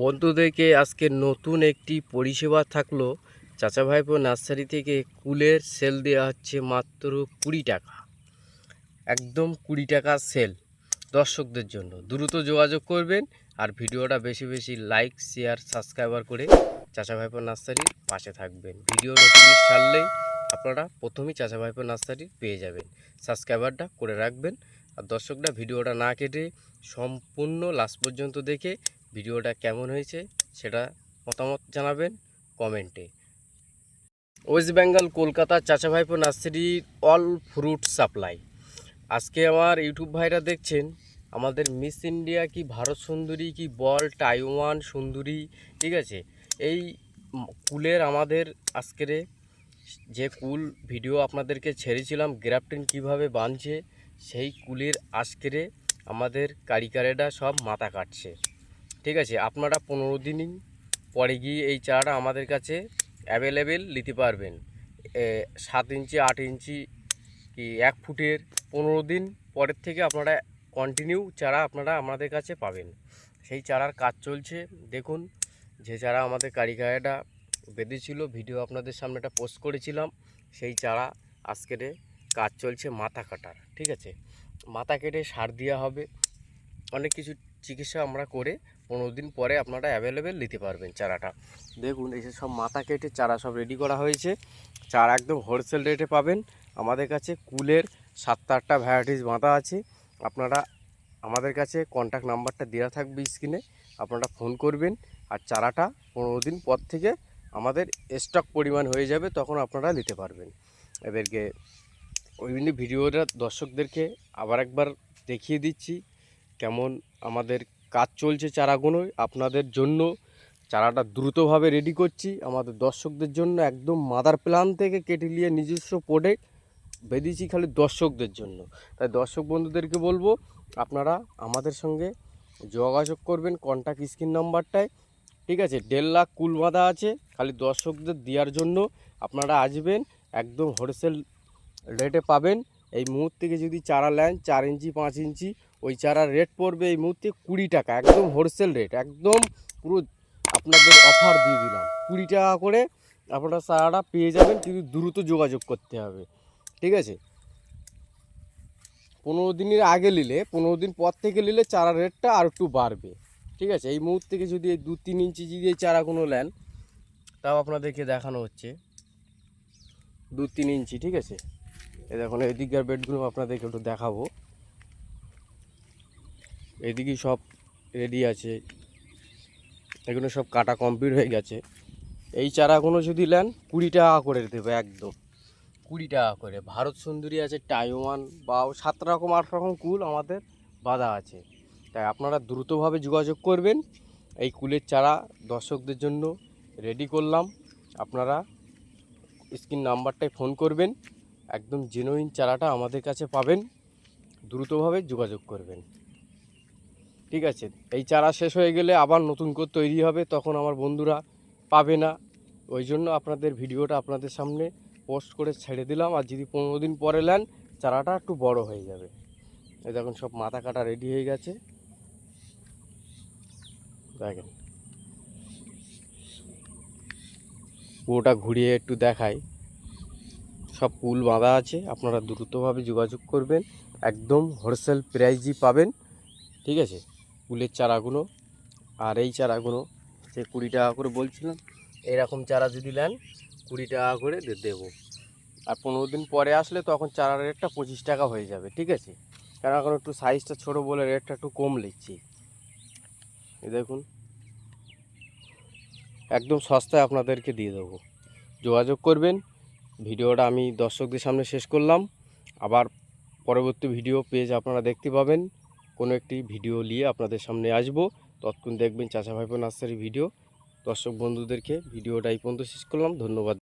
বন্ধুদেরকে আজকে নতুন একটি পরিষেবা থাকল। চাচা ভাইপো নার্সারি থেকে কুলের সেল দেওয়া হচ্ছে মাত্র কুড়ি টাকা। একদম কুড়ি টাকা সেল দর্শকদের জন্য। দ্রুত যোগাযোগ করবেন আর ভিডিওটা বেশি বেশি লাইক, শেয়ার, সাবস্ক্রাইবার করে চাচা ভাইপো নার্সারির পাশে থাকবেন। ভিডিও নতুন ছাড়লেই আপনারা প্রথমেই চাচা ভাইপো নার্সারি পেয়ে যাবেন। সাবস্ক্রাইবারটা করে রাখবেন আর দর্শকরা ভিডিওটা না কেটে সম্পূর্ণ লাস্ট পর্যন্ত দেখে ভিডিওটা কেমন হয়েছে সেটা মতামত জানাবেন কমেন্টে। ওয়েস্ট বেঙ্গল, কলকাতা চাচা ভাইপো নার্সারির অল ফ্রুট সাপ্লাই। আজকে আমার ইউটিউব ভাইরা দেখছেন, আমাদের মিস ইন্ডিয়া কি ভারত সুন্দরী, কি বল, টাইওয়ান সুন্দরী, ঠিক আছে? এই কুলের আমাদের আজকের যে কুল ভিডিও আপনাদেরকে ছেড়েছিলাম গ্রাফটিং কীভাবে বাঁধছে সেই কুলের আজকেরে আমাদের কারিকারেরা সব মাথা কাটছে। ঠিক আছে, আপনারা পনেরো দিন পরে গিয়ে এই চারাটা আমাদের কাছে অ্যাভেলেবেল নিতে পারবেন। সাত ইঞ্চি, আট ইঞ্চি কি এক ফুটের পনেরো দিন পরের থেকে আপনারা কন্টিনিউ চারা আপনারা আমাদের কাছে পাবেন। সেই চারার কাজ চলছে, দেখুন, যে চারা আমাদের কারিকারেরা বেঁধেছিল ভিডিও আপনাদের সামনে একটা পোস্ট করেছিলাম, সেই চারা আজকের কাজ চলছে মাথা কাটার, ঠিক আছে? মাথা কেটে সার দেওয়া হবে, অনেক কিছু চিকিৎসা আমরা করে পনেরো দিন পরে আপনারা অ্যাভেলেবেল নিতে পারবেন চারাটা। দেখুন যে সব মাথা কেটে চারা সব রেডি করা হয়েছে। চারা একদম হোলসেল রেটে পাবেন। আমাদের কাছে কুলের সাতটা আটটা ভ্যারাইটিস বাঁধা আছে। আপনারা আমাদের কাছে কন্ট্যাক্ট নাম্বারটা দেওয়া থাকবে স্ক্রিনে আপনারা ফোন করবেন আর চারাটা পনেরো দিন পর থেকে আমাদের স্টক পরিমাণ হয়ে যাবে, তখন আপনারা নিতে পারবেন। এদেরকে ওই জন্য ভিডিওটা দর্শকদেরকে আবার একবার দেখিয়ে দিচ্ছি। কেমন আমাদের কাজ চলছে চারাগুলোয় আপনাদের জন্য চারাটা দ্রুতভাবে রেডি করছি। আমাদের দর্শকদের জন্য একদম মাদার প্ল্যান থেকে কেটে নিয়ে নিজস্ব প্রোডাক্ট বেঁধেছি খালি দর্শকদের জন্য। তাই দর্শক বন্ধুদেরকে বলব, আপনারা আমাদের সঙ্গে যোগাযোগ করবেন কন্ট্যাক্ট স্ক্রিন নাম্বারটায়। ঠিক আছে, দেড় লাখ কুল বাঁধা আছে, খালি দর্শকদের দেওয়ার জন্য আপনারা আসবেন, একদম হোলসেল রেটে পাবেন। এই মুহূর্তে যদি চারা নেন চার ইঞ্চি, পাঁচ ইঞ্চি, ওই চারার রেট পড়বে এই মুহূর্তে কুড়ি টাকা, একদম হোলসেল রেট একদম পুরো আপনাদের অফার দিয়ে দিলাম। কুড়ি টাকা করে আপনারা চারাটা পেয়ে যাবেন, কিন্তু দ্রুত যোগাযোগ করতে হবে। ঠিক আছে? পনেরো দিনের আগে নিলে, পনেরো দিন পর থেকে নিলে চারা রেটটা আর একটু বাড়বে। ঠিক আছে? এই মুহূর্তে থেকে যদি এই দু তিন ইঞ্চি যদি এই চারাগুলো নেন, তাও আপনাদেরকে দেখানো হচ্ছে। দু তিন ইঞ্চি, ঠিক আছে? এই দেখুন এদিককার বেডগুলো আপনাদেরকে একটু দেখাবো। এদিকে সব রেডি আছে। এগুলো সব কাটা কমপ্লিট হয়ে গেছে। এই চারাগুলো যদি নেন, কুড়ি টাকা করে দেবে একদম। কুড়ি টাকা করে। ভারত সুন্দরী আছে টাইওয়ান বা সাত রকম, আট রকম কুল আমাদের বাঁধা আছে। তাই আপনারা দ্রুতভাবে যোগাযোগ করবেন। এই কুলের চারা দর্শকদের জন্য রেডি করলাম। আপনারা স্ক্রিন নাম্বারটায় ফোন করবেন। একদম জেনুইন চারাটা আমাদের কাছে পাবেন। দ্রুতভাবে যোগাযোগ করবেন। ঠিক আছে? এই চারা শেষ হয়ে গেলে আবার নতুন করে তৈরি হবে, তখন আমার বন্ধুরা পাবে না। ওই জন্য আপনাদের ভিডিওটা আপনাদের সামনে পোস্ট করে ছেড়ে দিলাম। আর যদি পনেরো দিন পরে নেন, চারাটা একটু বড় হয়ে যাবে। এই দেখুন, সব মাথা কাটা রেডি হয়ে গেছে। দেখেন। পুরোটা ঘুরিয়ে একটু দেখাই। সব পুল বাঁধা আছে, আপনারা দ্রুতভাবে যোগাযোগ করবেন, একদম হোলসেল প্রাইজই পাবেন, ঠিক আছে? কুলের চারাগুলো, আর এই চারাগুলো, যে কুড়ি টাকা করে বলছিলাম, এরকম চারা যদি নেন, কুড়ি টাকা করে দেবো। আর পনেরো দিন পরে আসলে তখন চারার রেটটা পঁচিশ টাকা হয়ে যাবে, ঠিক আছে? কারণ এখন একটু সাইজটা ছোটো বলে রেটটা একটু কম লিখছি দেখুন। একদম সস্তায় আপনাদেরকে দিয়ে দেবো। যোগাযোগ করবেন ভিডিওটা আমি দর্শকদের সামনে শেষ করলাম। আবার পরবর্তী ভিডিও পেজ আপনারা দেখতে পাবেন। কোনো একটি ভিডিও নিয়ে আপনাদের সামনে আসব। তৎক্ষণ দেখবেন চাচা ভাইপো নার্সারি ভিডিও। দর্শক বন্ধুদেরকে ভিডিওটা এই পর্যন্ত শেষ করলাম। ধন্যবাদ।